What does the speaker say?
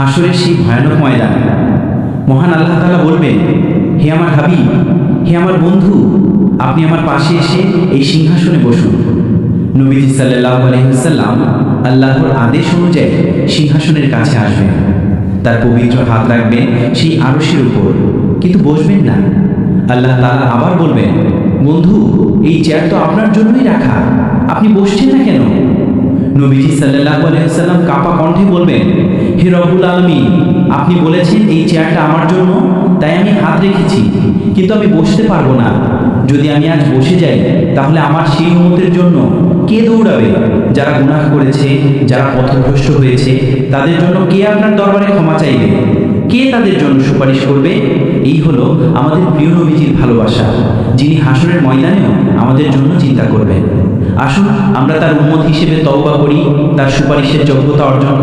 হাসরের সেই ভয়ানক ময়দান। মহান আল্লাহ তালা বলবেন, হে আমার হাবি হে আমার বন্ধু, আপনি আমার পাশে এসে এই সিংহাসনে বসুন। নবীজি সাল্লাল্লাহু আলাইহি ওয়াসাল্লাম আল্লাহর আদেশ অনুযায়ী সিংহাসনের কাছে আসবেন। তার পবিত্র হাত রাখবেন সেই আরশের উপর, কিন্তু বসবেন না। আল্লাহ তাআলা আবার বলবেন, বন্ধু, এই চেয়ার তো আপনার জন্যই রাখা। আপনি বসছেন না কেন? নবীজি সাল্লাল্লাহু আলাইহি ওয়াসাল্লাম কাপা কণ্ঠে বলবেন, হে রব্বুল আলামিন, আপনি বলেছেন এই চেয়ারটা আমার জন্য, তাই আমি হাত রেখেছি, কিন্তু আমি বসতে পারব না। যদি আমি আজ বসে যাই, তাহলে আমার সেই উম্মতের জন্য কে দৌড়াবে? যারা গুনাহ করেছে, যারা পথভ্রষ্ট হয়েছে, তাদের জন্য কে আপনার দরবারে ক্ষমা চাইবে? কে তাদের জন্য সুপারিশ করবে? এই হলো আমাদের প্রিয় নবীজির ভালোবাসা। যিনি হাসরের ময়দানেও আমাদের জন্য চিন্তা করবেন আসুন, আমরা তার উন্মত হিসেবে তওবা করি, তার সুপারিশের যোগ্যতা অর্জন।